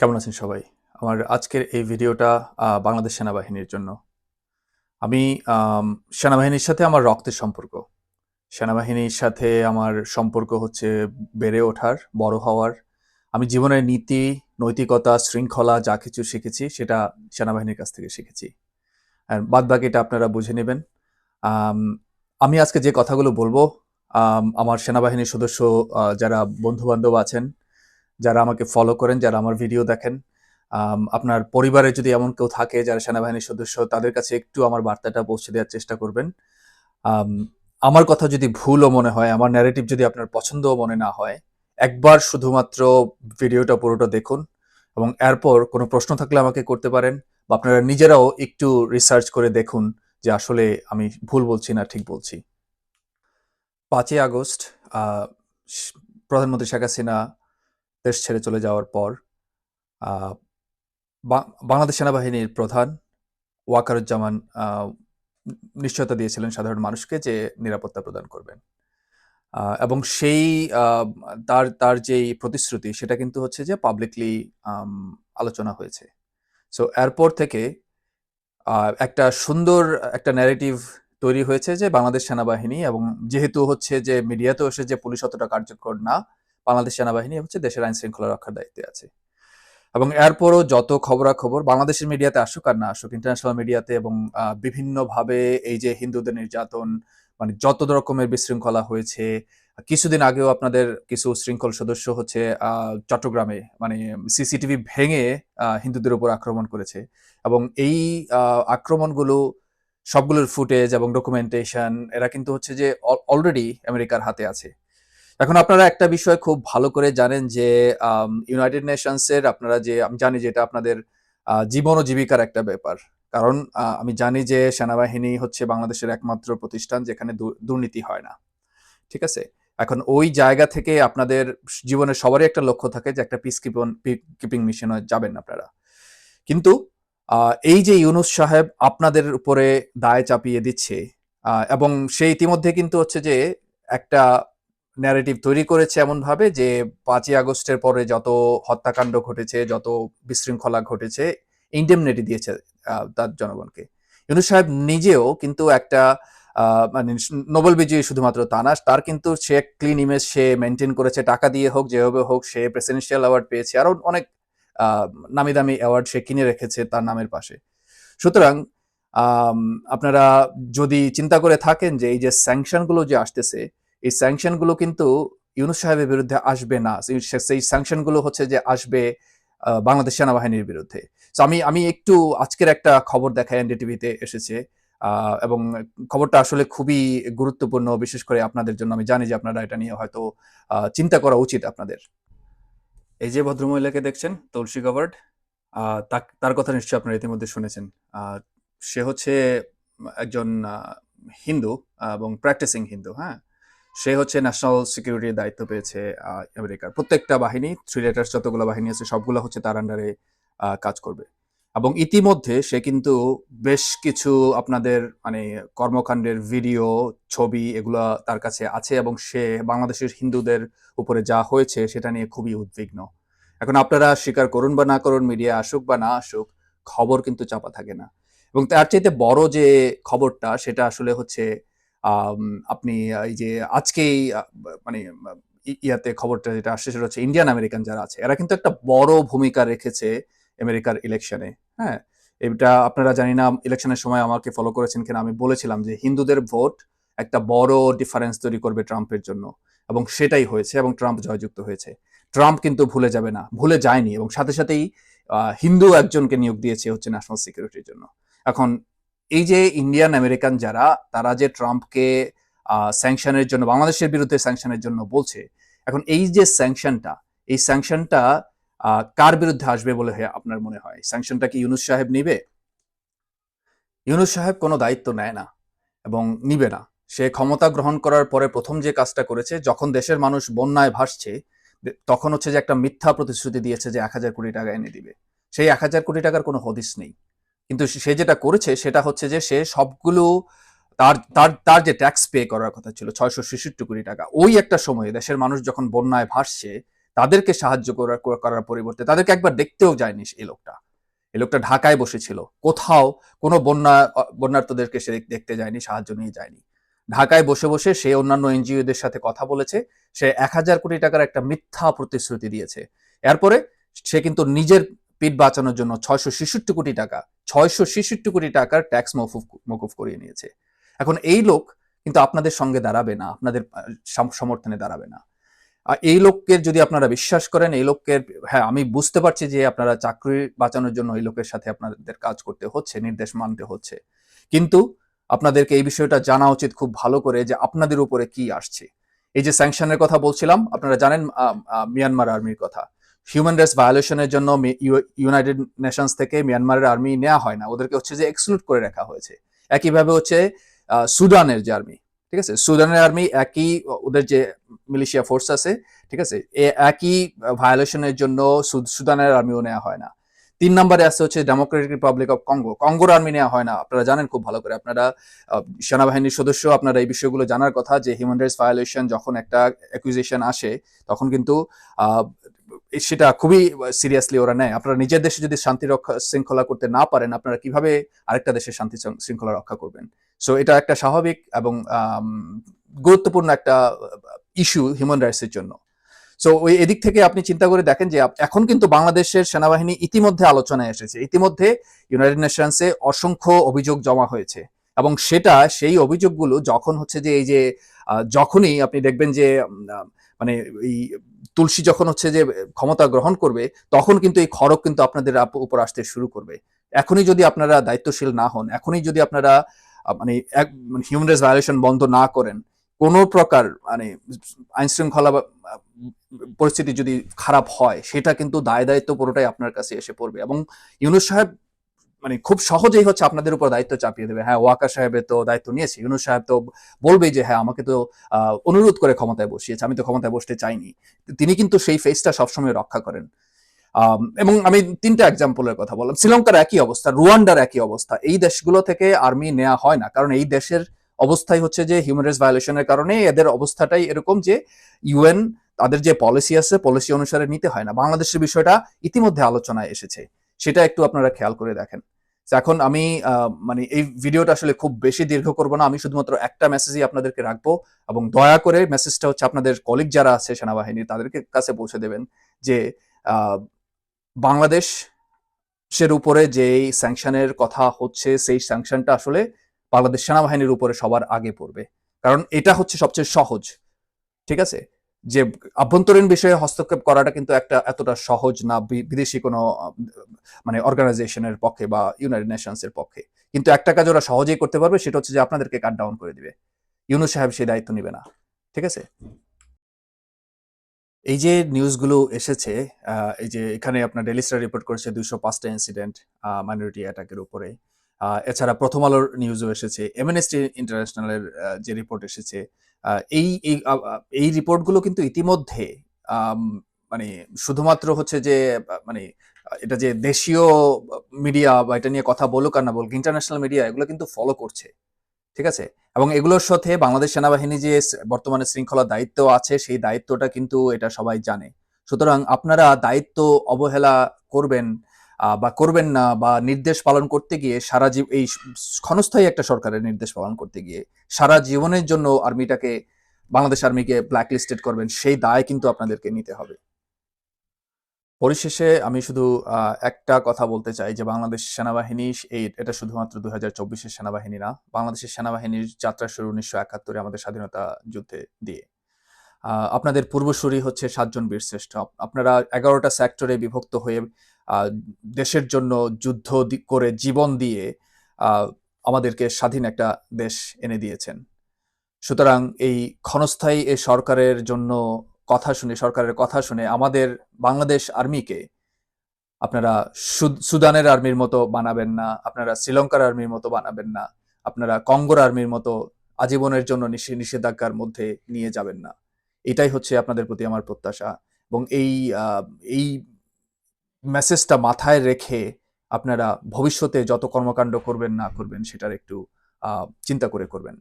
কেমন আছেন সবাই? আমার আজকের এই ভিডিওটা বাংলাদেশ সেনাবাহিনীর জন্য। আমি সেনাবাহিনীর সাথে আমার রক্তের সম্পর্ক। সেনাবাহিনীর সাথে আমার সম্পর্ক হচ্ছে বেড়ে ওঠার, বড় হওয়ার। আমি জীবনের নীতি, নৈতিকতা, শৃঙ্খলা যা কিছু শিখেছি, সেটা সেনাবাহিনীর কাছ থেকে শিখেছি। আর বাদ বাকিটা আপনারা বুঝে নেবেন। আমি আজকে যে কথাগুলো বলব আমার সেনাবাহিনীর সদস্য যারা বন্ধু বান্ধব আছেন যারা আমাকে ফলো করেন, যারা আমার ভিডিও দেখেন আপনার পরিবারে যদি এমন কেউ থাকে, যারা সেনাবাহিনীর সদস্য, তাদের কাছে একটু আমার বার্তাটা পৌঁছে দেওয়ার চেষ্টা করবেন। আমার কথা যদি ভুলও মনে হয়, আমার ন্যারেটিভ যদি আপনার পছন্দও মনে না হয়, একবার শুধুমাত্র ভিডিওটা পুরোটা দেখুন এবং এরপর কোনো প্রশ্ন থাকলে আমাকে করতে পারেন বা আপনারা নিজেরাও একটু রিসার্চ করে দেখুন যে আসলে আমি ভুল বলছি না ঠিক বলছি। পাঁচই আগস্ট প্রধানমন্ত্রী শেখ হাসিনা দেশ ছেড়ে চলে যাওয়ার পর বাংলাদেশ সেনাবাহিনীর প্রধান ওয়াকারুজ্জামান নিশ্চয়তা দিয়েছিলেন সাধারণ মানুষকে যে নিরাপত্তা প্রদান করবেন। এবং সেই তার তার যেই প্রতিশ্রুতি সেটা কিন্তু হচ্ছে যে পাবলিকলি আলোচনা হয়েছে। সো এরপর থেকে একটা সুন্দর একটা ন্যারেটিভ তৈরি হয়েছে যে বাংলাদেশ সেনাবাহিনী এবং যেহেতু হচ্ছে যে মিডিয়াতেও এসে যে পুলিশ অতটা কার্যকর না বাংলাদেশ সেনাবাহিনী হচ্ছে দেশের আইন শৃঙ্খলা রক্ষার দায়িত্বে আছে। এবং এরপরও যত খবরাখবর বাংলাদেশের মিডিয়াতে আসুক আর না আসুক ইন্টারন্যাশনাল মিডিয়াতে এবং বিভিন্নভাবে এই যে হিন্দুদের নির্যাতন মানে যত রকমের বিশৃঙ্খলা হয়েছে, কিছুদিন আগেও আপনাদের কিছু শৃঙ্খল সদস্য হচ্ছে চট্টগ্রামে মানে সিসিটিভি ভেঙে হিন্দুদের উপর আক্রমণ করেছে। এবং এই আক্রমণগুলো, সবগুলোর ফুটেজ এবং ডকুমেন্টেশন এরা কিন্তু হচ্ছে যে অলরেডি আমেরিকার হাতে আছে। এখন আপনারা একটা বিষয় খুব ভালো করে জানেন যে ইউনাইটেড নেশনসের আপনারা যে, আমি জানি যে এটা আপনাদের জীবন ও জীবিকার একটা ব্যাপার। কারণ আমি জানি যে সেনাবাহিনী হচ্ছে বাংলাদেশের একমাত্র প্রতিষ্ঠান যেখানে দুর্নীতি হয় না। ঠিক আছে? এখন ওই জায়গা থেকে আপনাদের জীবনের সবারই একটা লক্ষ্য থাকে যে একটা পিস কিপিং মিশনে যাবেন আপনারা। কিন্তু এই যে ইউনুস সাহেব আপনাদের উপরে দায় চাপিয়ে দিচ্ছে এবং সে ইতিমধ্যে কিন্তু হচ্ছে যে একটা ন্যারেটিভ তৈরি করেছে এমন ভাবে যে পাঁচই আগস্টের পরে যত হত্যাকাণ্ড ঘটেছে, যত বিশৃঙ্খলা ঘটেছে ইন্ডেমনিটি দিয়েছে তার জনগণকে। ইউনুস সাহেব নিজেও কিন্তু একটা মানে নোবেল বিজয়ী শুধুমাত্র তা না, তার কিন্তু সে ক্লিন ইমেজ সে মেনটেন করেছে, টাকা দিয়ে হোক, যেভাবে হোক, সে প্রেসিডেন্সিয়াল অ্যাওয়ার্ড পেয়েছে, আরও অনেক নামি দামি অ্যাওয়ার্ড সে কিনে রেখেছে তার নামের পাশে। সুতরাং আপনারা যদি চিন্তা করে থাকেন যে এই যে স্যাংশনগুলো যে আসতেছে এই স্যাংশনগুলো কিন্তু ইউনুস সাহেবের বিরুদ্ধে আসবে না। সেই- সেই স্যাংশনগুলো হচ্ছে যে আসবে বাংলাদেশ সেনাবাহিনীর বিরুদ্ধে। তো আমি আমি একটু আজকের একটা খবর দেখাই এনডিটিভিতে এসেছে। এবং খবরটা আসলে খুবই গুরুত্বপূর্ণ বিশেষ করে আপনাদের জন্য। আমি জানি যে আপনারা এটা নিয়ে হয়তো চিন্তা করা উচিত আপনাদের। এই যে ভদ্রমহিলাকে দেখছেন তুলসী গাভার্ড আহ, তার কথা নিশ্চয়ই আপনারা ইতিমধ্যে শুনেছেন। সে হচ্ছে একজন হিন্দু এবং প্র্যাকটিসিং হিন্দু হ্যাঁ? সে হচ্ছে ন্যাশনাল সিকিউরিটির দায়িত্ব পেয়েছে আমেরিকার। প্রত্যেকটা বাহিনী থ্রি লেটার্স যতগুলো বাহিনী আছে, সবগুলো হচ্ছে তার আন্ডারে কাজ করবে। এবং ইতিমধ্যে সে কিন্তু বেশ কিছু আপনাদের মানে কর্মকাণ্ডের ভিডিও ছবি এগুলা তার কাছে আছে এবং সে বাংলাদেশের হিন্দুদের উপরে যা হয়েছে সেটা নিয়ে খুবই উদ্বিগ্ন। এখন আপনারা স্বীকার করুন বা না করুন মিডিয়া আসুক বা না আসুক, খবর কিন্তু চাপা থাকে না। এবং তার চাইতে বড় যে খবরটা, সেটা আসলে হচ্ছে আপনি এই যে আজকেই মানে ইয়াতে খবরটা যেটা আসছে সেটা হচ্ছে ইন্ডিয়ান আমেরিকান যারা আছে, এরা কিন্তু একটা বড় ভূমিকা রেখেছে আমেরিকার ইলেকশনে হ্যাঁ? এটা আপনারা জানি না ইলেকশনের সময় আমাকে ফলো করেছেন কিনা, আমি বলেছিলাম যে হিন্দুদের ভোট একটা বড় ডিফারেন্স তৈরি করবে ট্রাম্পের জন্য এবং সেটাই হয়েছে এবং ট্রাম্প জয়যুক্ত হয়েছে। ট্রাম্প কিন্তু ভুলে যাবে না, ভুলে যায়নি এবং সাথে সাথেই হিন্দু একজনকে নিয়োগ দিয়েছে হচ্ছে ন্যাশনাল সিকিউরিটির জন্য। এখন এই যে ইন্ডিয়ান আমেরিকান যারা, তারা যে ট্রাম্পকে স্যাংশনের জন্য, বাংলাদেশের বিরুদ্ধে স্যাংশনের জন্য বলছে, এখন এই যে স্যাংশনটা এই স্যাংশনটা কার বিরুদ্ধে আসবে বলে আপনার মনে হয়? স্যাংশনটা কি ইউনুস সাহেব নিবে? ইউনুস সাহেব কোনো দায়িত্ব নেয় না এবং নিবে না। সে ক্ষমতা গ্রহণ করার পরে প্রথম যে কাজটা করেছে, যখন দেশের মানুষ বন্যায় ভাসছে তখন হচ্ছে যে একটা মিথ্যা প্রতিশ্রুতি দিয়েছে যে এক হাজার কোটি টাকা এনে দিবে। সেই এক হাজার কোটি টাকার কোনো হদিস নেই। কিন্তু সে যেটা করেছে সেটা হচ্ছে যে সে সবগুলো তার তার তার যে ট্যাক্স পে করার কথা ছিল ছয়শো ছেষট্টি কোটি টাকা, ওই একটা সময়ে দেশের মানুষ যখন বন্যায় ভাসছে, তাদেরকে সাহায্য করার করার পরিবর্তে তাদেরকে একবার দেখতেও যায়নি এই লোকটা। এই লোকটা ঢাকায় বসেছিল। কোথাও কোনো বন্যা, বন্যার্থদেরকে সে দেখতে যায়নি, সাহায্য নিয়ে যায়নি। ঢাকায় বসে বসে সে অন্যান্য এনজিওদের সাথে কথা বলেছে, সে এক হাজার কোটি টাকার একটা মিথ্যা প্রতিশ্রুতি দিয়েছে। এরপরে সে কিন্তু নিজের পিঠ বাঁচানোর জন্য ছয়শো ছেষট্টি কোটি টাকা ছয়শো ছেষট্টি কোটি টাকার ট্যাক্স মকুফ মকুফ করিয়ে নিয়েছে। এখন এই লোক কিন্তু আপনাদের সঙ্গে দাঁড়াবে না, আপনাদের সমর্থনে দাঁড়াবে না। এই লোককে যদি আপনারা বিশ্বাস করেন, এই লোককে হ্যাঁ আমি বুঝতে পারছি যে আপনারা চাকরি বাঁচানোর জন্য এই লোকের সাথে আপনাদের কাজ করতে হচ্ছে, নির্দেশ মানতে হচ্ছে। কিন্তু আপনাদেরকে এই বিষয়টা জানা উচিত খুব ভালো করে যে আপনাদের উপরে কি আসছে। এই যে স্যাংশনের কথা বলছিলাম, আপনারা জানেন মিয়ানমার আর্মির কথা। হিউম্যান রাইটস ভায়োলেশনের জন্য ইউনাইটেড নেশনস থেকে মিয়ানমারের আর্মি নেওয়া হয় না। ওদেরকে হচ্ছে যে এক্সক্লুড করে রাখা হয়েছে। একইভাবে হচ্ছে সুদানের যে আর্মি ঠিক আছে? সুদানের আর্মি একই, ওদের যে মিলিশিয়া ফোর্স আছে, ঠিক আছে? একই ভায়োলেশনের জন্য সুদানের আর্মিও নেওয়া হয় না। তিন নম্বরে আছে হচ্ছে ডেমোক্রেটিক রিপাবলিক অফ কঙ্গো কঙ্গোর আর্মি নেওয়া হয় না। আপনারা জানেন খুব ভালো করে। আপনারা সেনাবাহিনীর সদস্য, আপনারা এই বিষয়গুলো জানার কথা যে হিউম্যান রাইটস ভায়োলেশন যখন একটা অ্যাকুইজিশন আসে, তখন কিন্তু সেটা খুবই সিরিয়াসলি ওরা নেয়। আপনারা নিজের দেশে যদি শান্তি রক্ষা শৃঙ্খলা করতে না পারেন, আপনারা কীভাবে আরেকটা দেশের শান্তি শৃঙ্খলা রক্ষা করবেন? সো এটা একটা স্বাভাবিক এবং গুরুত্বপূর্ণ একটা ইস্যু হিউম্যান রাইটসের জন্য। সো ওই এদিক থেকে আপনি চিন্তা করে দেখেন যে এখন কিন্তু বাংলাদেশের সেনাবাহিনী ইতিমধ্যে আলোচনায় এসেছে। ইতিমধ্যে ইউনাইটেড নেশনসে অসংখ্য অভিযোগ জমা হয়েছে এবং সেটা, সেই অভিযোগগুলো যখন হচ্ছে যে, এই যে যখনই আপনি দেখবেন যে মানে এই তুলসী যখন হচ্ছে যে ক্ষমতা গ্রহণ করবে, তখন কিন্তু এই খড়ক কিন্তু আপনাদের উপর আসতে শুরু করবে। এখনই যদি আপনারা দায়িত্বশীল না হন, এখনই যদি আপনারা মানে হিউম্যান রাইটস ভায়োলেশন বন্ধ না করেন, কোন প্রকার মানে আইন শৃঙ্খলা পরিস্থিতি যদি খারাপ হয়, সেটা কিন্তু দায় দায়িত্ব পুরোটাই আপনার কাছে এসে পড়বে। এবং ইউনুস সাহেব মানে খুব সহজেই হচ্ছে আপনাদের উপর দায়িত্ব চাপিয়ে দেবে। হ্যাঁ ওয়াকা সাহেবের তো দায়িত্ব নিয়েছে, ইউনুস সাহেব তো বলবেই যে হ্যাঁ আমাকে তো অনুরোধ করে ক্ষমতায় বসিয়েছে, আমি তো ক্ষমতায় বসতে চাইনি। তিনি কিন্তু সেই ফেসটা সবসময় রক্ষা করেন। এবং আমি তিনটা এক্সাম্পলের কথা বললাম। শ্রীলঙ্কার একই অবস্থা, রুয়ান্ডার একই অবস্থা। এই দেশগুলো থেকে আর্মি নেওয়া হয় না, কারণ এই দেশের অবস্থাই হচ্ছে যে হিউম্যান রাইটস ভায়োলেশনের কারণে এদের অবস্থাটাই এরকম যে ইউএন তাদের যে পলিসি আছে পলিসি অনুসারে নিতে হয় না। বাংলাদেশের বিষয়টা ইতিমধ্যে আলোচনায় এসেছে। সেটা একটু আপনারা খেয়াল করে দেখেন। এখন আমি মানে এই ভিডিওটা আসলে খুব বেশি দীর্ঘ করব না। আমি শুধুমাত্র একটা মেসেজই আপনাদেরকে রাখব এবং দয়া করে মেসেজটা হচ্ছে আপনাদের কলিগ যারা আছে সেনাবাহিনীর, তাদেরকে কাছে পৌঁছে দেবেন যে বাংলাদেশের উপরে যে স্যাংশনের কথা হচ্ছে, সেই স্যাংশনটা আসলে বাংলাদেশ সেনাবাহিনীর উপরে সবার আগে পড়বে। কারণ এটা হচ্ছে সবচেয়ে সহজ। ঠিক আছে? যে আভ্যন্তরীণ বিষয়ে হস্তক্ষেপ করাটা কিন্তু একটা এতটা সহজ না বিদেশি কোনো মানে অর্গানাইজেশনের পক্ষে বা ইউনাইটেড নেশনস এর পক্ষে। কিন্তু একটা কাজ ওরা সহজেই করতে পারবে, সেটা হচ্ছে যে আপনাদেরকে কাট ডাউন করে দিবে। ইউনুস সাহেব সেই দায়িত্ব নিবে না। ঠিক আছে? এই যে নিউজগুলো এসেছে এই যে এখানে আপনার ডেলি স্টার রিপোর্ট করেছে দুইশো পাঁচটা ইনসিডেন্ট মাইনরিটি অ্যাটাকের উপরে। এছাড়া প্রথম আলোর নিউজও এসেছে। এমএনএসটি ইন্টারন্যাশনালের যে রিপোর্ট এসেছে এই এই রিপোর্টগুলো কিন্তু ইতিমধ্যে মানে শুধুমাত্র হচ্ছে যে মানে এটা যে দেশীয় মিডিয়া বা এটা নিয়ে কথা বলুক আর না বলুক ইন্টারন্যাশনাল মিডিয়া এগুলো কিন্তু ফলো করছে, ঠিক আছে? এবং এগুলোর সাথে বাংলাদেশ সেনাবাহিনী যে বর্তমানে শৃঙ্খলা দায়িত্ব আছে, সেই দায়িত্বটা কিন্তু এটা সবাই জানে। সুতরাং আপনারা দায়িত্ব অবহেলা করবেন বা করবেন না বা নির্দেশ পালন করতে গিয়ে সারা এই ক্ষণস্থায়ী একটা সরকারের নির্দেশ পালন করতে গিয়ে সারা জীবনের জন্য আর্মিটাকে, বাংলাদেশ আর্মিকে ব্ল্যাকলিস্টেড করবেন, সেই দায় কিন্তু আপনাদেরকে নিতে হবে। পরিশেষে আমি শুধু একটা কথা বলতে চাই যে বাংলাদেশ সেনাবাহিনী, এই, এটা শুধুমাত্র দু হাজার চব্বিশের সেনাবাহিনী না, বাংলাদেশের সেনাবাহিনীর যাত্রা শুরু উনিশশো একাত্তরে আমাদের স্বাধীনতা যুদ্ধে দিয়ে। আপনাদের পূর্বসূরি হচ্ছে সাতজন বীরশ্রেষ্ঠ। আপনারা এগারোটা সেক্টরে বিভক্ত হয়ে দেশের জন্য যুদ্ধ করে জীবন দিয়ে আমাদেরকে স্বাধীন একটা দেশ এনে দিয়েছেন। সুতরাং এই ক্ষণস্থায়ী এ সরকারের জন্য কথা শুনে, সরকারের কথা শুনে আমাদের বাংলাদেশ আর্মিকে আপনারা সুদানের আর্মির মতো বানাবেন না, আপনারা শ্রীলঙ্কার আর্মির মতো বানাবেন না, আপনারা কঙ্গোর আর্মির মতো আজীবনের জন্য নিষেধাজ্ঞার মধ্যে নিয়ে যাবেন না। এটাই হচ্ছে আপনাদের প্রতি আমার প্রত্যাশা এবং এই এই মেসেজটা মাথায় রেখে আপনারা ভবিষ্যতে যত কর্মকাণ্ড করবেন, না করবেন, সেটার একটু চিন্তা করে করবেন।